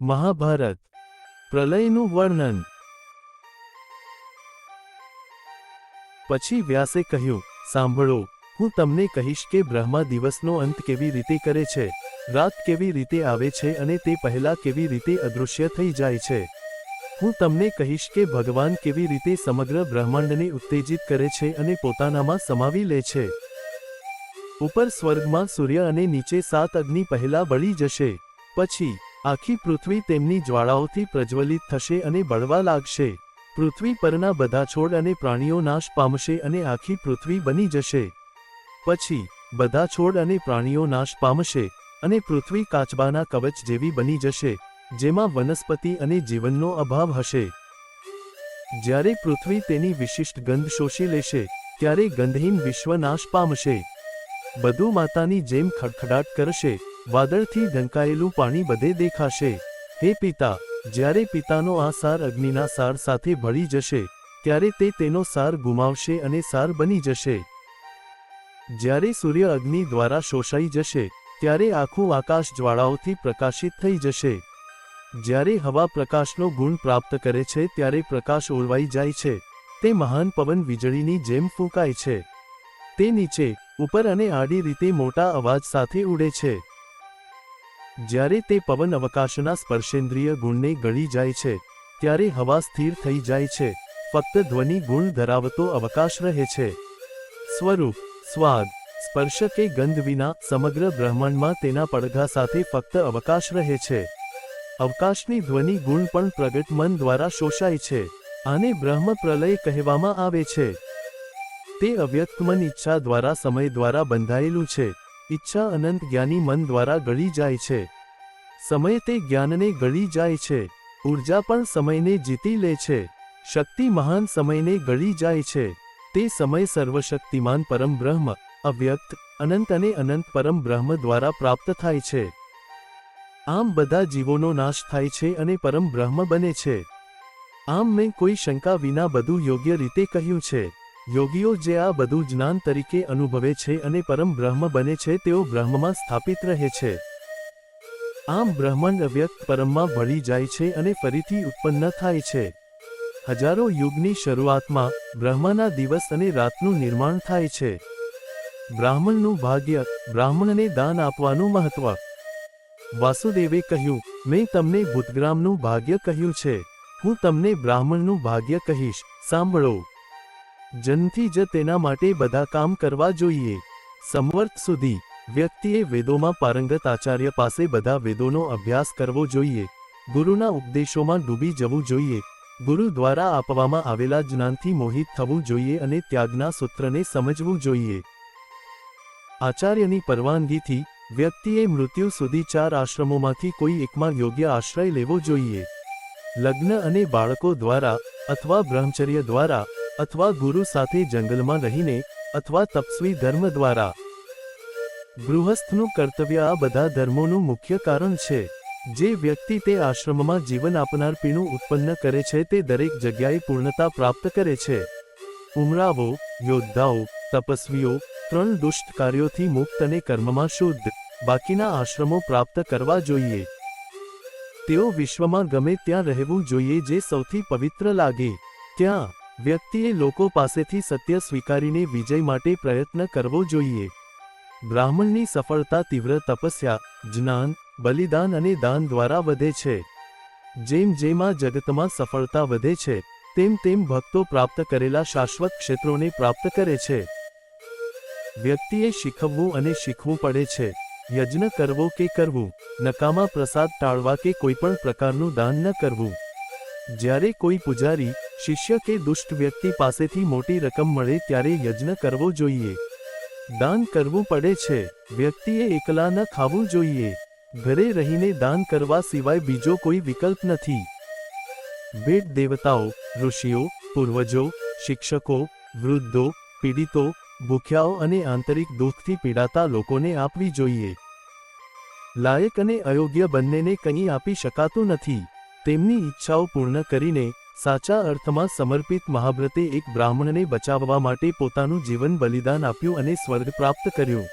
મહાભારત. પ્રલયનું વર્ણન. પછી વ્યાસે કહ્યું, સાંભળો, હું તમને કહીશ કે બ્રહ્મા દિવસનો અંત કેવી રીતે કરે છે, રાત કેવી રીતે આવે છે અને તે પહેલા કેવી રીતે અદૃશ્ય થઈ જાય છે. હું તમને કહીશ કે ભગવાન કેવી રીતે સમગ્ર બ્રહ્માંડને ઉત્તેજિત કરે છે અને પોતાનામાં સમાવી લે છે. ઉપર સ્વર્ગમાં સૂર્ય અને નીચે સાત અગ્નિ પહેલા બળી જશે. પછી આખી પૃથ્વી તેમની જ્વાળાઓથી પ્રજ્વલિત થશે અને બળવા લાગશે. પૃથ્વી પરના બધા છોડ અને પ્રાણીઓ નાશ પામશે અને આખી પૃથ્વી બની જશે. પછી, બધા છોડ અને પ્રાણીઓ નાશ પામશે અને પૃથ્વી કાચબાના કવચ જેવી બની જશે, જેમાં વનસ્પતિ અને જીવનનો અભાવ હશે. જ્યારે પૃથ્વી તેની વિશિષ્ટ ગંધ શોષી લેશે, ત્યારે ગંધહીન વિશ્વ નાશ પામશે. બધું માતાની જેમ ખડખડાટ કરશે. વાદળથી ઢંકાયેલું પાણી બધે દેખાશે. હે પિતા, જ્યારે પિતાનો આ સાર અગ્નિના સાર સાથે ભળી જશે, ત્યારે તે તેનો સાર ગુમાવશે અને સાર બની જશે. જ્યારે સૂર્ય અગ્નિ દ્વારા શોષાઈ જશે, ત્યારે આખું આકાશ જ્વાળાઓથી પ્રકાશિત થઈ જશે. જ્યારે હવા પ્રકાશનો ગુણ પ્રાપ્ત કરે છે, ત્યારે પ્રકાશ ઓળવાઈ જાય છે. તે મહાન પવન વીજળીની જેમ ફૂંકાય છે. તે નીચે, ઉપર અને આડી રીતે મોટા અવાજ સાથે ઉડે છે. જ્યારે તે પવન અવકાશના સ્પર્શેન્દ્રિય ગુણને ગળી જાય છે, ત્યારે હવા સ્થિર થઈ જાય છે, ફક્ત ધ્વનિ ગુણ ધરાવતો અવકાશ રહે છે. સ્વરૂપ, સ્વાદ, સ્પર્શ કે ગંધ વિના સમગ્ર બ્રહ્માંડમાં તેના પડઘા સાથે ફક્ત અવકાશ રહે છે. અવકાશની ધ્વનિ ગુણ પણ પ્રગટ મન દ્વારા શોષાય છે, આને બ્રહ્મ પ્રલય કહેવામાં આવે છે. તે અવ્યક્ત મન ઈચ્છા દ્વારા સમય દ્વારા બંધાયેલું છે. ઈચ્છા અનંત જ્ઞાની મન દ્વારા ગળી જાય છે. સમય તે જ્ઞાનને ગળી જાય છે. ઊર્જા પણ સમયને જીતી લે છે. શક્તિ મહાન સમયને ગળી જાય છે. તે સમય સર્વશક્તિમાન પરમ બ્રહ્મ, અવ્યક્ત, અનંત અને અનંત પરમ બ્રહ્મ દ્વારા પ્રાપ્ત થાય છે. આમ બધા જીવોનો નાશ થાય છે અને પરમ બ્રહ્મ બને છે. આમ મેં કોઈ શંકા વિના બધું યોગ્ય રીતે કહ્યું છે. યોગીઓ જે આ બધું જ્ઞાન તરીકે અનુભવે છે અને પરમ બ્રહ્મ બને છે, તેઓ બ્રહ્મમાં સ્થાપિત રહે છે. આમ બ્રહ્માંડ અવ્યક્ત પરમમાં ભળી જાય છે અને ફરીથી ઉત્પન્ન થાય છે. હજારો યુગની શરૂઆતમાં બ્રહ્માના દિવસ અને રાતનું નિર્માણ થાય છે. બ્રાહ્મણનું ભાગ્ય, બ્રાહ્મણને દાન આપવાનું મહત્વ. વાસુદેવે કહ્યું, મેં તમને ભૂતગ્રામનું ભાગ્ય કહ્યું છે. હું તમને બ્રાહ્મણનું ભાગ્ય કહીશ. સાંભળો. જન્મથી જ તેના માટે બધા કામ કરવા જોઈએ. સંવર્ત સુધી, વ્યક્તિએ વેદોમાં પારંગત આચાર્ય પાસે બધા વેદોનો અભ્યાસ કરવો જોઈએ. ગુરુના ઉપદેશોમાં ડૂબી જવું જોઈએ. ગુરુ દ્વારા આપવામાં આવેલા જ્ઞાનથી મોહિત થવું જોઈએ અને ત્યાગના સૂત્રને સમજવું જોઈએ. આચાર્યની પરવાનગીથી, વ્યક્તિએ મૃત્યુ સુધી ચાર આશ્રમોમાંથી કોઈ એકમાં યોગ્ય આશ્રય લેવો જોઈએ. લગ્ન અને બાળકો દ્વારા, અથવા બ્રહ્મચર્ય દ્વારા અથવા ગુરુ સાથે જંગલમાં રહીને અથવા તપસ્વી ધર્મ દ્વારા. ગૃહસ્થનું કર્તવ્ય આ બધા ધર્મોનું મુખ્ય કારણ છે. જે વ્યક્તિ તે આશ્રમમાં જીવન આપનાર પીણું ઉત્પન્ન કરે છે તે દરેક જગ્યાએ પૂર્ણતા પ્રાપ્ત કરે છે. ઉમરાવો યોદ્ધાઓ, તપસ્વીઓ, ત્રણ દુષ્ટ કાર્યોથી મુક્ત અને કર્મમાં શુદ્ધ, બાકીના આશ્રમો પ્રાપ્ત કરવા જોઈએ. તેઓ વિશ્વમાં ગમે ત્યાં રહેવું જોઈએ જે સૌથી પવિત્ર લાગે. ત્યાં વ્યક્તિએ લોકો પાસેથી સત્ય સ્વીકારીને વિજય માટે પ્રયત્ન કરવો જોઈએ. બ્રાહ્મણની સફળતા તીવ્ર તપસ્યા, જ્ઞાન, બલિદાન અને દાન દ્વારા વધે છે. જેમ જેમ આ જગતમાં સફળતા વધે છે, તેમ તેમ ભક્તો પ્રાપ્ત કરેલા શાશ્વત ક્ષેત્રોને પ્રાપ્ત કરે છે. વ્યક્તિએ શીખવવું અને શીખવું પડે છે. યજ્ઞ કરવો કે કરવું, નકામા પ્રસાદ ટાળવા કે કોઈપણ પ્રકારનું દાન ન કરવું. જ્યારે કોઈ પૂજારી, શિષ્ય કે દુષ્ટ વ્યક્તિ પાસેથી મોટી રકમ મળે ત્યારે યજ્ઞ કરવો જોઈએ. દાન કરવું પડે છે. વ્યક્તિએ એકલા ન ખાવું જોઈએ. ઘરે રહીને દાન કરવા સિવાય બીજો કોઈ વિકલ્પ નથી. ભેટ દેવતાઓ, ઋષિઓ, પૂર્વજો, શિક્ષકો, વૃદ્ધો, પીડિતો, ભૂખ્યાઓ અને આંતરિક દુઃખથી પીડાતા લોકોને આપવી જોઈએ. લાયક અને અયોગ્ય બંનેને કંઈ આપી શકાતું નથી. તેમની ઈચ્છાઓ પૂર્ણ કરીને સાચા અર્થમાં સમર્પિત મહાવ્રતે એક બ્રાહ્મણને બચાવવા માટે પોતાનું જીવન બલિદાન આપ્યું અને સ્વર્ગ પ્રાપ્ત કર્યું.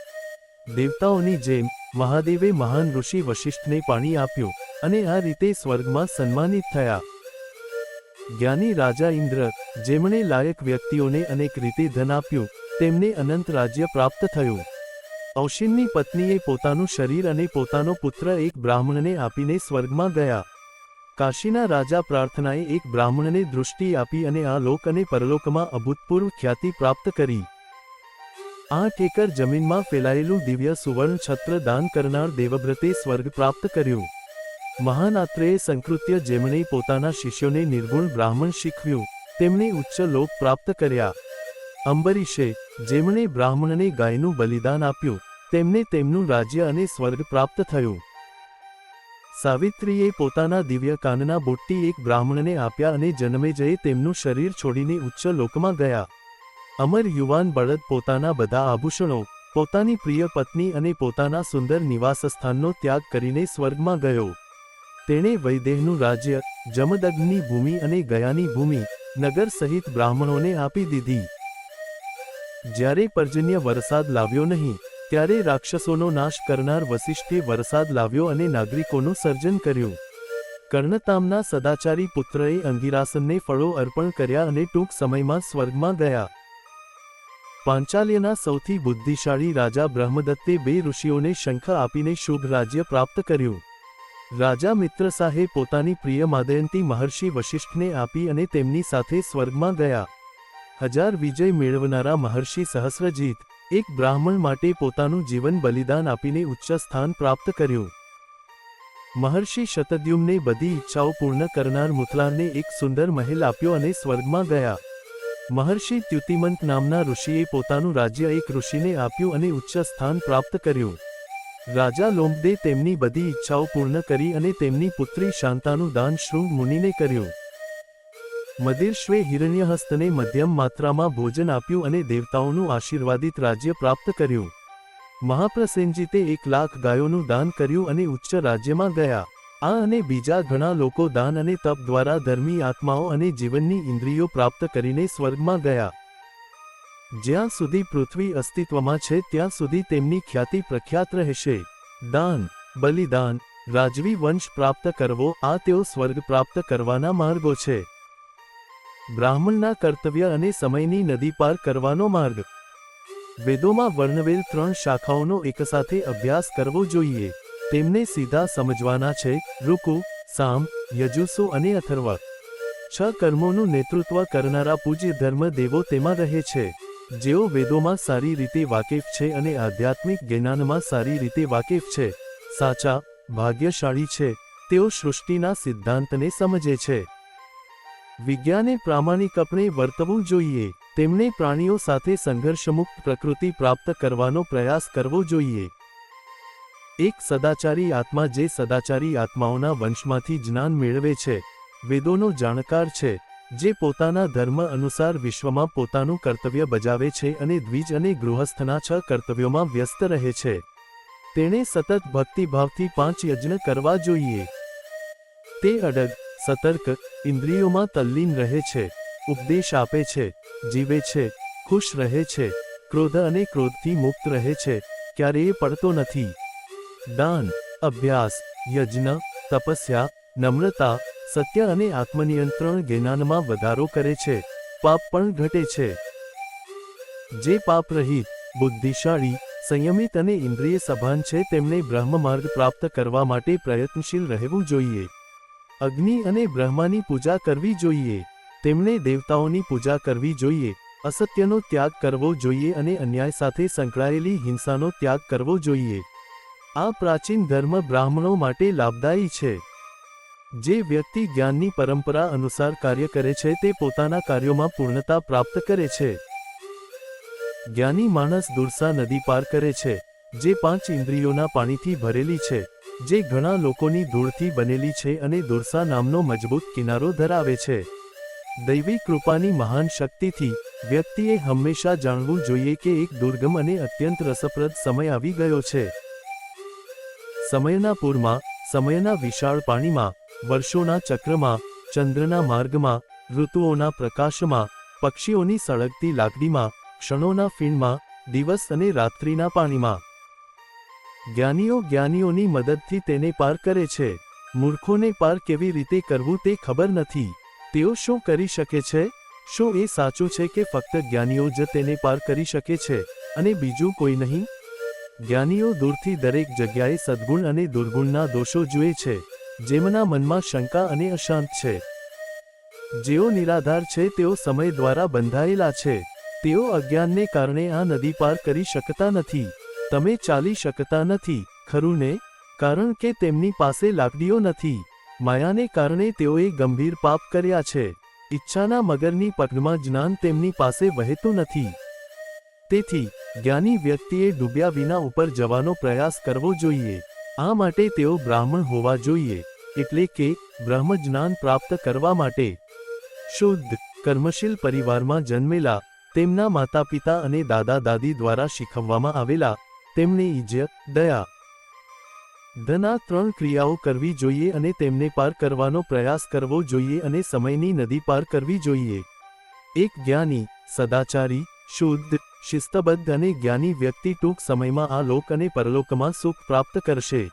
દેવતાઓની જેમ મહાદેવે મહાન ઋષિ વશિષ્ઠને પાણી આપ્યું અને આ રીતે સ્વર્ગમાં સન્માનિત થયા. જ્ઞાની રાજા ઇન્દ્ર, જેમણે લાયક વ્યક્તિઓને અનેક રીતે ધન આપ્યું, તેમને અનંત રાજ્ય પ્રાપ્ત થયું. ઔશિનની પત્નીએ પોતાનું શરીર અને પોતાનો પુત્ર એક બ્રાહ્મણને આપીને સ્વર્ગમાં ગયા. કાશીના રાજા પ્રાર્થનાએ એક બ્રાહ્મણને દૃષ્ટિ આપી અને આ લોક અને પરલોકમાં અભૂતપૂર્વ ખ્યાતિ પ્રાપ્ત કરી. આઠ એકર જમીનમાં ફેલાયેલું દિવ્ય સુવર્ણ છત્ર દાન કરનાર દેવવ્રતે સ્વર્ગ પ્રાપ્ત કર્યું. મહાન આત્રેય સંકૃત્ય જેમણે પોતાના શિષ્યોને નિર્ગુણ બ્રાહ્મણ શીખવ્યું, તેમણે ઉચ્ચ લોક પ્રાપ્ત કર્યા. અંબરીશે, જેમણે બ્રાહ્મણને ગાયનું બલિદાન આપ્યું, તેમને તેમનું રાજ્ય અને સ્વર્ગ પ્રાપ્ત થયું. સાવિત્રીએ પોતાના દિવ્ય કાનના બુટ્ટી એક બ્રાહ્મણને આપ્યા અને જન્મેજયે તેમનું શરીર છોડીને ઉચ્ચ લોકમાં ગયા. અમર યુવાન બળદ પોતાના બધા આભૂષણો, પોતાની પ્રિય પત્ની અને પોતાના સુંદર નિવાસસ્થાનનો ત્યાગ કરીને સ્વર્ગમાં ગયો. તેણે વૈદેહનું રાજ્ય, જમદગ્નિની ભૂમિ અને ગયાની ભૂમિ, નગર સહિત બ્રાહ્મણોને આપી દીધી. જ્યારે પર્જન્ય વરસાદ લાવ્યો નહીં ત્યારે રાક્ષસોનો નાશ કરનાર વસિષ્ઠે વરસાદ લાવ્યો અને નાગરિકોનું સર્જન કર્યું. કર્ણતામના સદાચારી પુત્રએ અંગિરાસનને ફળો અર્પણ કર્યા અને ટૂંક સમયમાં સ્વર્ગમાં ગયા. પાંચાલ્યના સૌથી બુદ્ધિશાળી રાજા બ્રહ્મદત્તે બે ઋષિઓને શંખ આપીને શુભ રાજ્ય પ્રાપ્ત કર્યું. રાજા મિત્રસાહે પોતાની પ્રિય માદયંતી મહર્ષિ વશિષ્ઠને આપી અને તેમની સાથે સ્વર્ગમાં ગયા. હજાર વિજય મેળવનારા મહર્ષિ સહસ્રજીત એક બ્રાહ્મણ માટે પોતાનું જીવન બલિદાન આપીને ઉચ્ચ સ્થાન પ્રાપ્ત કર્યું. મહર્ષિ શતદ્યુમને બધી ઈચ્છાઓ પૂર્ણ કરનાર મુથલારને એક સુંદર મહેલ આપ્યો અને સ્વર્ગમાં ગયા. મહર્ષિ ત્યુતિમંત નામના ઋષિએ પોતાનું રાજ્ય એક ઋષિને આપ્યું અને ઉચ્ચ સ્થાન પ્રાપ્ત કર્યું. રાજા લોમ્બદે તેમની બધી ઈચ્છાઓ પૂર્ણ કરી અને તેમની પુત્રી શાંતાનું દાન શૃંગ મુનિને કર્યું. મદિરશ્વે હિરણ્યહસ્તને મધ્યમ માત્રામાં ભોજન આપ્યું અને દેવતાઓનું આશીર્વાદિત રાજ્ય પ્રાપ્ત કર્યું. મહાપ્રસેનજીતે એક લાખ ગાયોનું દાન કર્યું અને ઉચ્ચ રાજ્યમાં ગયા. આ અને બીજા ઘણા લોકો દાન અને તપ દ્વારા ધર્મી આત્માઓ અને જીવનની ઇન્દ્રિયો પ્રાપ્ત કરીને સ્વર્ગમાં ગયા. જ્યાં સુધી પૃથ્વી અસ્તિત્વમાં છે ત્યાં સુધી તેમની ખ્યાતિ પ્રખ્યાત રહેશે. દાન, બલિદાન, રાજવી વંશ પ્રાપ્ત કરવો આ તેઓ સ્વર્ગ પ્રાપ્ત કરવાના માર્ગો છે. બ્રાહ્મણના કર્તવ્ય અને સમયની નદી પાર કરવાનો માર્ગ. વેદોમાં વર્ણવેલ ત્રણ શાખાઓનો એકસાથે અભ્યાસ કરવો જોઈએ. તેમને સીધા સમજવાના છે, ઋકુ, સામ, યજુસુ અને અથર્વ. છ કર્મોનું નેતૃત્વ કરનારા પૂજ્ય ધર્મ દેવો તેમાં રહે છે. જેઓ વેદોમાં સારી રીતે વાકેફ છે અને આધ્યાત્મિક જ્ઞાનમાં સારી રીતે વાકેફ છે. સાચા, ભાગ્યશાળી છે. તેઓ સૃષ્ટિના સિદ્ધાંતને સમજે છે. વિજ્ઞાને પ્રામાણિકપણે વર્તવું જોઈએ. તેમણે પ્રાણીઓ સાથે સંઘર્ષમુક્ત પ્રકૃતિ પ્રાપ્ત કરવાનો પ્રયાસ કરવો જોઈએ. એક સદાચારી આત્મા જે સદાચારી આત્માઓના વંશમાંથી જ્ઞાન મેળવે છે, વેદોનો જાણકાર છે, જે પોતાના ધર્મ અનુસાર વિશ્વમાં પોતાનું કર્તવ્ય બજાવે છે અને દ્વિજ અને ગૃહસ્થના છ કર્તવ્યોમાં વ્યસ્ત રહે છે. તેણે સતત ભક્તિભાવથી પાંચ યજ્ઞ કરવા જોઈએ. તે અડગ સતર્ક, ઇન્દ્રિયોમાં તલ્લીન રહે છે, ઉપદેશ આપે છે, જીવે છે, ખુશ રહે છે, ક્રોધ અને ક્રોધથી મુક્ત રહે છે, ક્યારેય પડતો નથી. દાન, અભ્યાસ, યજ્ઞ, તપસ્યા, નમ્રતા, સત્ય અને આત્મનિયંત્રણ જ્ઞાનમાં વધારો કરે છે, પાપ પણ ઘટે છે. જે પાપ રહિત, બુદ્ધિશાળી, સંયમિત અને ઇન્દ્રિય સભાન છે, તેમને બ્રહ્મ માર્ગ પ્રાપ્ત કરવા માટે પ્રયત્નશીલ રહેવું જોઈએ. અગ્નિ અને બ્રહ્માની પૂજા કરવી જોઈએ. તેમણે દેવતાઓની પૂજા કરવી જોઈએ, અસત્યનો ત્યાગ કરવો જોઈએ અને અન્યાય સાથે સંકળાયેલી હિંસાનો ત્યાગ કરવો જોઈએ. આ પ્રાચીન ધર્મ બ્રાહ્મણો માટે લાભદાયી છે. જે વ્યક્તિ જ્ઞાનની પરંપરા અનુસાર કાર્ય કરે છે તે પોતાના કાર્યોમાં પૂર્ણતા પ્રાપ્ત કરે છે. જ્ઞાની માણસ દુરસા નદી પાર કરે છે, જે પાંચ ઇન્દ્રિયોના પાણીથી ભરેલી છે. જે ઘણા લોકોની ધૂળથી બનેલી છે અને દુર્સા નામનો મજબૂત કિનારો ધરાવે છે. દૈવી કૃપાની મહાન શક્તિથી, વ્યક્તિએ હંમેશા જાણવું જોઈએ કે એક દુર્ગમ અને અત્યંત રસપ્રદ સમય આવી ગયો છે. સમયના પૂરમાં, સમયના વિશાળ પાણીમાં, વર્ષોના ચક્રમાં, ચંદ્રના માર્ગમાં, ઋતુઓના પ્રકાશમાં, પક્ષીઓની સળગતી લાકડીમાં, ક્ષણોના ફીણમાં, દિવસ અને રાત્રિના પાણીમાં. જ્ઞાનીઓ જ્ઞાનીઓની મદદથી તેને પાર કરે છે. મૂર્ખોને પાર કેવી રીતે કરવું તે ખબર નથી. તેઓ શું કરી શકે છે? શું એ સાચું છે કે ફક્ત જ્ઞાનીઓ જ તેને પાર કરી શકે છે? અને બીજું કોઈ નહીં? જ્ઞાનીઓ દૂરથી દરેક જગ્યાએ સદ્ગુણ અને દુર્ગુણના દોષો જુએ છે, જેમના મનમાં શંકા અને અશાંત છે. જેઓ નિરાધાર છે તેઓ સમય દ્વારા બંધાયેલા છે. તેઓ અજ્ઞાનને કારણે આ નદી પાર કરી શકતા નથી. તમે ચાલી શકતા નથી, ખરું ને? કારણ કે તેમની પાસે લાકડીઓ નથી. માયાને કારણે તેઓએ ગંભીર પાપ કર્યા છે. ઈચ્છાના મગરની પગમાં જ્ઞાન તેમની પાસે વહેતું નથી. તેથી, જ્ઞાની વ્યક્તિએ ડૂબ્યા વિના ઉપર જવાનો પ્રયાસ કરવો જોઈએ. આ માટે તેઓ બ્રાહ્મણ હોવા જોઈએ, એટલે કે બ્રહ્મ જ્ઞાન પ્રાપ્ત કરવા માટે. શુદ્ધ, કર્મશીલ પરિવારમાં જન્મેલા તેમના માતા પિતા અને દાદા દાદી દ્વારા શીખવવામાં આવેલા તેમને ઇજ્જત, દયા. ધના ત્રણ ક્રિયાઓ કરવી જોઈએ અને તેમને પાર કરવાનો પ્રયાસ કરવો જોઈએ અને સમયની નદી પાર કરવી જોઈએ. એક જ્ઞાની, સદાચારી, શુદ્ધ, શિસ્તબદ્ધ અને જ્ઞાની વ્યક્તિ ટૂંક સમયમાં આ લોક અને પરલોકમાં સુખ પ્રાપ્ત કરશે.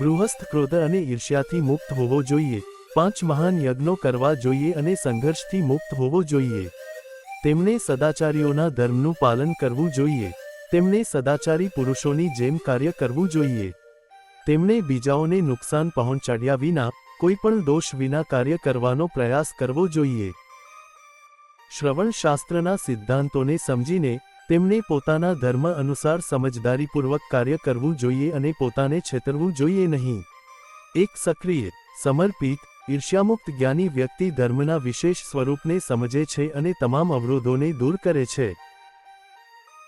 ગૃહસ્થ ક્રોધ અને ઈર્ષ્યાથી મુક્ત હોવો જોઈએ. પાંચ મહાન યજ્ઞો કરવા જોઈએ અને સંઘર્ષથી મુક્ત હોવો જોઈએ. તેમણે સદાચારીઓના ધર્મનું પાલન કરવું જોઈએ. તેમણે સદાચારી પુરુષોની જેમ કાર્ય કરવું જોઈએ. તેમણે બીજાઓને નુકસાન પહોંચાડ્યા વિના કોઈ પણ દોષ વિના કાર્ય કરવાનો પ્રયાસ કરવો જોઈએ. શ્રવણશાસ્ત્રના સિદ્ધાંતોને સમજીને તેમણે પોતાના ધર્મ અનુસાર સમજદારીપૂર્વક કાર્ય કરવું જોઈએ અને પોતાને છેતરવું જોઈએ નહીં. એક સક્રિય, સમર્પિત, ઈર્ષ્યામુક્ત જ્ઞાની વ્યક્તિ ધર્મના વિશેષ સ્વરૂપને સમજે છે અને તમામ અવરોધોને દૂર કરે છે.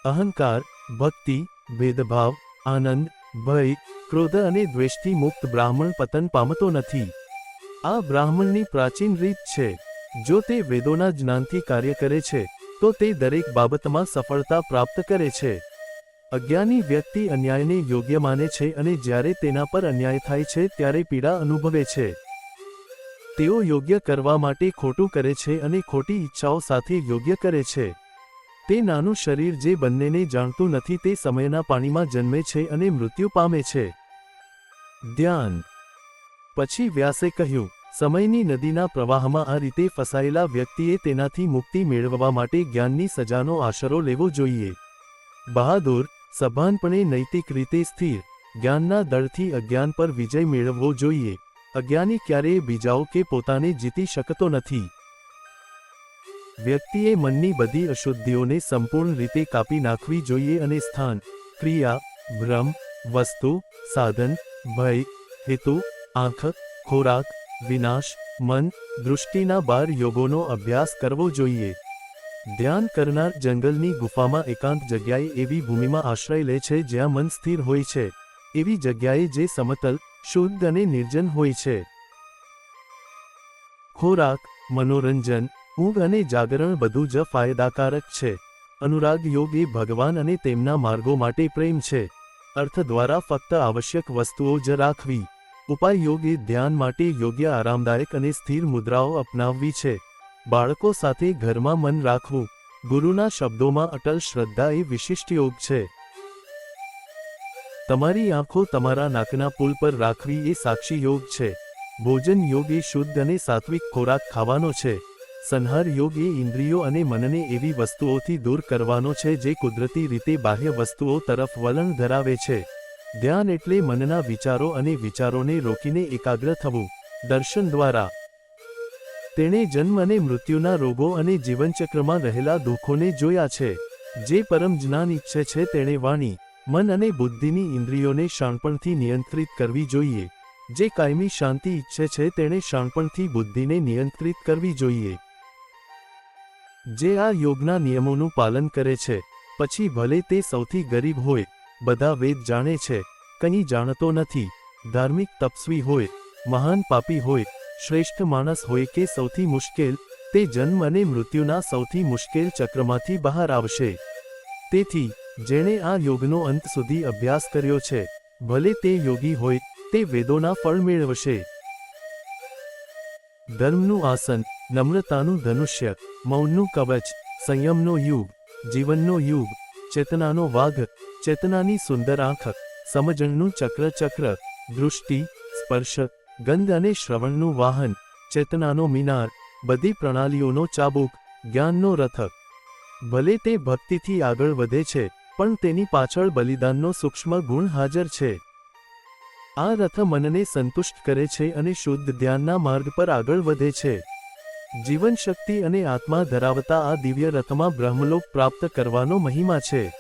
અહંકાર ભક્તિ, ભેદભાવ, આનંદ, ભય, ક્રોધ અને દ્વેષથી મુક્ત બ્રાહ્મણ પતન પામતો નથી. આ બ્રાહ્મણની પ્રાચીન રીત છે. જો તે વેદોના જ્ઞાનથી કાર્ય કરે છે, તો તે દરેક બાબતમાં સફળતા પ્રાપ્ત કરે છે. અજ્ઞાની વ્યક્તિ અન્યાયને યોગ્ય માને છે અને જ્યારે તેના પર અન્યાય થાય છે, ત્યારે પીડા અનુભવે છે. તેઓ યોગ્ય કરવા માટે ખોટું કરે છે અને ખોટી ઈચ્છાઓ સાથે યોગ્ય કરે છે. તે નાનું શરીર જે બંનેને જાણતું નથી તે સમયના પાણીમાં જન્મે છે અને મૃત્યુ પામે છે. ધ્યાન. પછી વ્યાસે કહ્યું, સમયની નદીના પ્રવાહમાં આ રીતે ફસાયેલા વ્યક્તિએ તેનાથી મુક્તિ મેળવવા માટે જ્ઞાનની સજાનો આશરો લેવો જોઈએ. બહાદુર, સભાનપણે નૈતિક રીતે સ્થિર, જ્ઞાનના દળથી અજ્ઞાન પર વિજય મેળવવો જોઈએ. અજ્ઞાની ક્યારેય બીજાઓ કે પોતાને જીતી શકતો નથી. વ્યક્તિએ મનની બધી અશુદ્ધિઓને સંપૂર્ણ રીતે કાપી નાખવી જોઈએ અને સ્થાન, ક્રિયા, ભ્રમ, વસ્તુ, સાધન, ભય, હેતુ, આંખ, ખોરાક, વિનાશ, મન, દૃષ્ટિના બાર યોગોનો અભ્યાસ કરવો જોઈએ. ધ્યાન કરનાર જંગલની ગુફામાં એકાંત જગ્યાએ એવી ભૂમિમાં આશ્રય લે છે જ્યાં મન સ્થિર હોય છે. એવી જગ્યાએ જે સમતલ, શુદ્ધ અને નિર્જન હોય છે. ખોરાક, મનોરંજન ઊંઘ અને જાગરણ બધું જ ફાયદાકારક છે. અનુરાગ યોગ એ ભગવાન અને તેમના માર્ગો માટે પ્રેમ છે. અર્થ દ્વારા ફક્ત આવશ્યક વસ્તુઓ જ રાખવી. ઉપાય યોગ એ ધ્યાન માટે યોગ્ય આરામદાયક અને સ્થિર મુદ્રાઓ અપનાવવી છે. બાળકો સાથે ઘરમાં મન રાખવું. ગુરુના શબ્દોમાં અટલ શ્રદ્ધા એ વિશિષ્ટ યોગ છે. તમારી આંખો તમારા નાકના પુલ પર રાખવી એ સાક્ષી યોગ છે. ભોજન યોગ એ શુદ્ધ અને સાત્વિક ખોરાક ખાવાનો છે. સંહાર યોગ એ ઇન્દ્રિયો અને મનને એવી વસ્તુઓથી દૂર કરવાનો છે જે કુદરતી રીતે બાહ્ય વસ્તુઓ તરફ વલણ ધરાવે છે. ધ્યાન એટલે મનના વિચારો અને વિચારોને રોકીને એકાગ્ર થવું. દર્શન દ્વારા. તેણે જન્મ અને મૃત્યુના રોગો અને જીવનચક્રમાં રહેલા દુઃખોને જોયા છે. જે પરમ જ્ઞાન ઈચ્છે છે તેણે વાણી, મન અને બુદ્ધિની ઇન્દ્રિયોને શાણપણથી નિયંત્રિત કરવી જોઈએ. જે કાયમી શાંતિ ઈચ્છે છે તેણે શાણપણથી બુદ્ધિને નિયંત્રિત કરવી જોઈએ. જે આ યોગના નિયમોનું પાલન કરે છે, પછી ભલે તે સૌથી ગરીબ હોય, બધા વેદ જાણે છે, કંઈ જાણતો નથી, ધાર્મિક તપસ્વી હોય, મહાન પાપી હોય, શ્રેષ્ઠ માણસ હોય કે સૌથી મુશ્કેલ, તે જન્મ અને મૃત્યુના સૌથી મુશ્કેલ ચક્રમાંથી બહાર આવશે. તેથી, જેણે આ યોગનો અંત સુધી અભ્યાસ કર્યો છે, ભલે તે યોગી હોય, તે વેદોના ફળ મેળવશે. ધર્મનું આસન નમ્રતાનું ધનુષ્ય, મૌનનું કવચ, સંયમનો યુગ, જીવનનો યુગ, ચેતનાનો વાઘ, ચેતનાની સુંદર આંખ, સમજણનું ચક્ર ચક્ર, દૃષ્ટિ, સ્પર્શ, ગંધ અને શ્રવણનું વાહન, ચેતનાનો મિનાર, બધી પ્રણાલીઓનો ચાબુક, જ્ઞાનનો રથક ભલે તે ભક્તિથી આગળ વધે છે, પણ તેની પાછળ બલિદાનનો સૂક્ષ્મ ગુણ હાજર છે. આ રથ મનને સંતુષ્ટ કરે છે અને શુદ્ધ ધ્યાનના માર્ગ પર આગળ વધે છે. જીવન શક્તિ અને આત્મા ધરાવતા આ દિવ્ય રથમાં બ્રહ્મલોક પ્રાપ્ત કરવાનો મહિમા છે.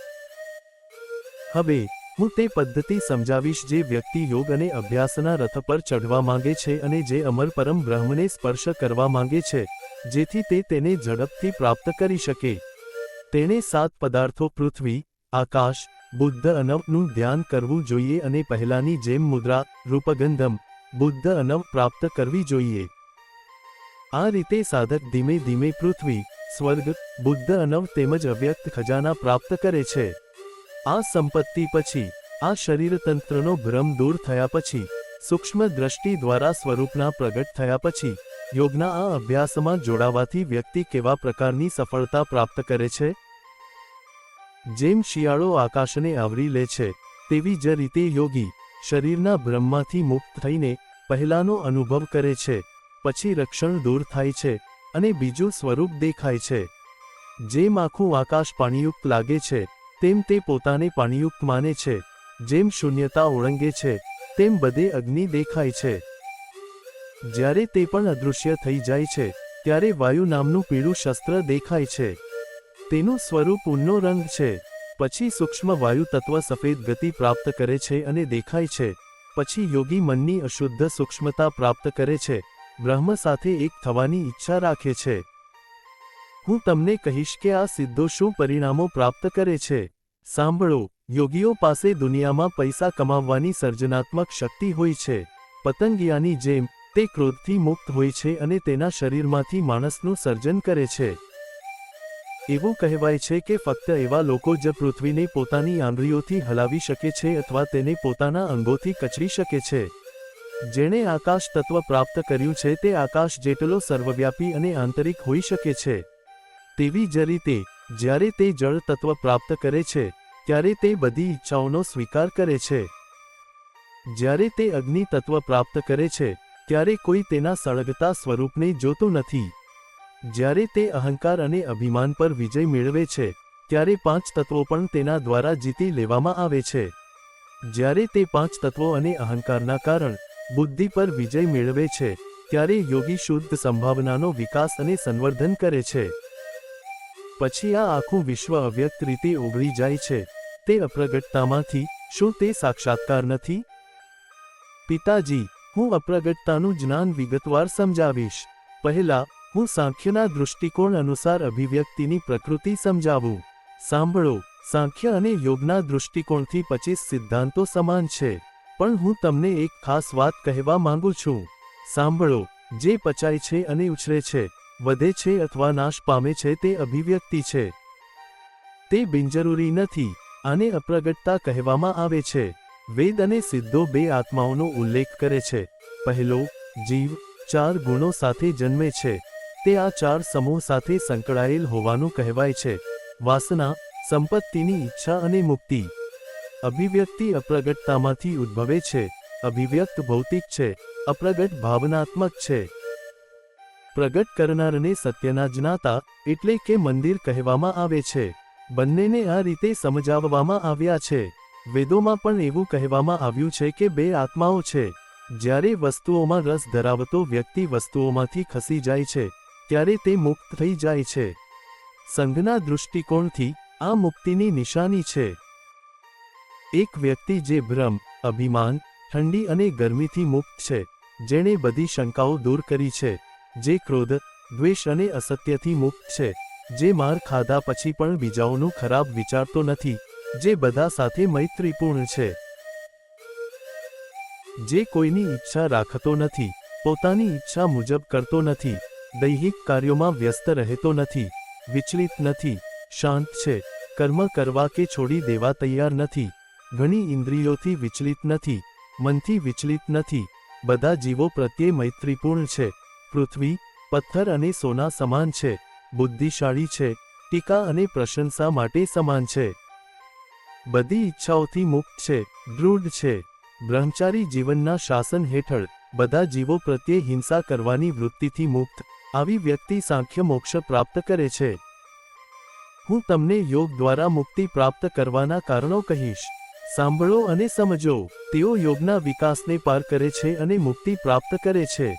હવે, હું તે પદ્ધતિ સમજાવીશ જે વ્યક્તિ યોગ અને અભ્યાસના રથ પર ચઢવા માંગે છે અને જે અમર પરમ બ્રહ્મને સ્પર્શ કરવા માંગે છે, જેથી તે તેને ઝડપથી પ્રાપ્ત કરી શકે. તેણે સાત પદાર્થો પૃથ્વી, આકાશ, બુદ્ધ અનવનું ધ્યાન કરવું જોઈએ અને પહેલાની જેમ મુદ્રા, રૂપગંધમ, બુદ્ધ અનવ પ્રાપ્ત કરવી જોઈએ. આ રીતે સાધક ધીમે ધીમે પૃથ્વી, સ્વર્ગ, બુદ્ધ અનવ તેમજ અવ્યક્ત ખજાના પ્રાપ્ત કરે છે. આ સંપત્તિ પછી, આ શરીરતંત્રનો ભ્રમ દૂર થયા પછી, સૂક્ષ્મ દ્રષ્ટિ દ્વારા સ્વરૂપના પ્રગટ થયા પછી, યોગના આ અભ્યાસમાં જોડાવાથી વ્યક્તિ કેવા પ્રકારની સફળતા પ્રાપ્ત કરે છે? જેમ શિયાળો આકાશને આવરી લે છે, તેવી જ રીતે યોગી, શરીરના ભ્રમમાંથી મુક્ત થઈને પહેલાનો અનુભવ કરે છે. પછી રક્ષણ દૂર થાય છે અને બીજું સ્વરૂપ દેખાય છે. જેમ આખું આકાશ પાણીયુક્ત લાગે છે, તેમ તે પોતાને પાણીયુક્ત માને છે. જેમ શૂન્યતા ઓળંગે છે, તેમ બધે અગ્નિ દેખાય છે. જ્યારે તે પણ અદૃશ્ય થઈ જાય છે, ત્યારે વાયુ નામનું પીળું શસ્ત્ર દેખાય છે. તેનું સ્વરૂપ ઊનનો રંગ છે. પછી સૂક્ષ્મ વાયુ તત્વ સફેદ ગતિ પ્રાપ્ત કરે છે અને દેખાય છે. પછી યોગી મનની અશુદ્ધ સૂક્ષ્મતા પ્રાપ્ત કરે છે. બ્રહ્મ સાથે એક થવાની ઈચ્છા રાખે છે. હું તમને કહીશ કે આ સિદ્ધો શું પરિણામો પ્રાપ્ત કરે છે. સાંભળો, યોગીઓ પાસે દુનિયામાં પૈસા કમાવવાની સર્જનાત્મક શક્તિ હોય છે. પતંગિયાની જેમ, તે ક્રોધથી મુક્ત હોય છે અને તેના શરીરમાંથી માણસનું સર્જન કરે છે. એવું કહેવાય છે કે ફક્ત એવા લોકો જ પૃથ્વીને પોતાની આંગળીઓથી હલાવી શકે છે અથવા તેને પોતાના અંગોથી કચડી શકે છે. જેણે આકાશ તત્વ પ્રાપ્ત કર્યું છે તે આકાશ જેટલો સર્વવ્યાપી અને આંતરિક હોઈ શકે છે. તેવી જ રીતે, જ્યારે તે જળ તત્વ પ્રાપ્ત કરે છે, ત્યારે તે બધી ઈચ્છાઓનો સ્વીકાર કરે છે. જ્યારે તે અગ્નિ તત્વ પ્રાપ્ત કરે છે, ત્યારે કોઈ તેના સળગતા સ્વરૂપને જોતું નથી. જ્યારે તે અહંકાર અને અભિમાન પર વિજય મેળવે છે, ત્યારે પાંચ તત્વો પણ તેના દ્વારા જીતી લેવામાં આવે છે. જ્યારે તે પાંચ તત્વો અને અહંકારના કારણ બુદ્ધિ પર વિજય મેળવે છે, ત્યારે યોગી શુદ્ધ સંભાવનાનો વિકાસ અને સંવર્ધન કરે છે. પછી આ આખું વિશ્વ અવ્યક્ત રીતે ઓગળી જાય છે, તે અપ્રગટતામાંથી, શું તે સાક્ષાત્કાર નથી? પિતાજી, હું અપ્રગટતાનું જ્ઞાન વિગતવાર સમજાવીશ. પહેલા, હું સાંખ્યના દૃષ્ટિકોણ અનુસાર અભિવ્યક્તિની પ્રકૃતિ સમજાવું. સાંભળો, સાંખ્ય અને યોગના દૃષ્ટિકોણથી પચીસ સિદ્ધાંતો સમાન છે. પણ હું તમને એક ખાસ વાત કહેવા માંગુ છું. સાંભળો, જે પચાય છે અને ઉછરે છે, વધે છે અથવા નાશ પામે છે તે અભિવ્યક્તિ છે. તે બિનજરૂરી નથી, આને અપ્રગટતા કહેવામાં આવે છે. વેદ અને સિદ્ધો બે આત્માઓનો ઉલ્લેખ કરે છે. પહેલો, જીવ, ચાર ગુણો સાથે જન્મે છે. તે આ ચાર સમૂહ સાથે સંકળાયેલ હોવાનું કહેવાય છે. વાસના, સંપત્તિની ઈચ્છા અને મુક્તિ. અભિવ્યક્તિ અપ્રગટતામાંથી ઉદ્ભવે છે. અભિવ્યક્ત ભૌતિક છે. અપ્રગટ ભાવનાત્મક છે. પ્રગટ કરનારને સત્યના જ્ઞાતા એટલે કે મંદિર કહેવામાં આવે છે. બંનેને આ રીતે સમજાવવામાં આવ્યા છે. વેદોમાં પણ એવું કહેવામાં આવ્યું છે કે બે આત્માઓ છે. જ્યારે વસ્તુઓમાં રસ ધરાવતો વ્યક્તિ વસ્તુઓમાંથી ખસી જાય છે, ત્યારે તે મુક્ત થઈ જાય છે. સંઘના દૃષ્ટિકોણથી આ મુક્તિની નિશાની છે. એક વ્યક્તિ જે ભ્રમ, અભિમાન, ઠંડી અને ગરમીથી મુક્ત છે, જેણે બધી શંકાઓ દૂર કરી છે, જે ક્રોધ, દ્વેષ અને અસત્યથી મુક્ત છે, જે માર ખાધા પછી પણ બીજાઓનું ખરાબ વિચારતો નથી, જે બધા સાથે મૈત્રીપૂર્ણ છે. જે કોઈની ઈચ્છા રાખતો નથી, પોતાની ઈચ્છા મુજબ કરતો નથી, દૈહિક કાર્યોમાં વ્યસ્ત રહેતો નથી, વિચલિત નથી, શાંત છે, કર્મ કરવા કે છોડી દેવા તૈયાર નથી. ઘણી ઇન્દ્રિયોથી વિચલિત નથી, મનથી વિચલિત નથી, બધા જીવો પ્રત્યે મૈત્રીપૂર્ણ છે, પૃથ્વી, પથ્થર અને સોના સમાન છે, બુદ્ધિશાળી છે, ટીકા અને પ્રશંસા માટે સમાન છે. બધી ઈચ્છાઓથી મુક્ત છે, દૃઢ છે, બ્રહ્મચારી જીવનના શાસન હેઠળ, બધા જીવો પ્રત્યે હિંસા કરવાની વૃત્તિથી મુક્ત, આવી વ્યક્તિ સાંખ્ય મોક્ષ પ્રાપ્ત કરે છે. હું તમને યોગ દ્વારા મુક્તિ પ્રાપ્ત કરવાના કારણો કહીશ. સાંભળો અને સમજો. તેઓ યોગના વિકાસને પાર કરે છે અને મુક્તિ પ્રાપ્ત કરે છે.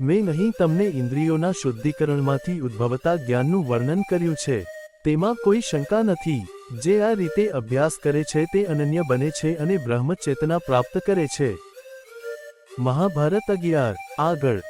મેં નહીં તમને ઇન્દ્રિયોના શુદ્ધિકરણમાંથી ઉદ્ભવતા જ્ઞાનનું વર્ણન કર્યું છે. તેમાં કોઈ શંકા નથી. જે આ રીતે અભ્યાસ કરે છે તે અનન્ય બને છે અને બ્રહ્મચેતના પ્રાપ્ત કરે છે. મહાભારત અગિયાર. આગળ.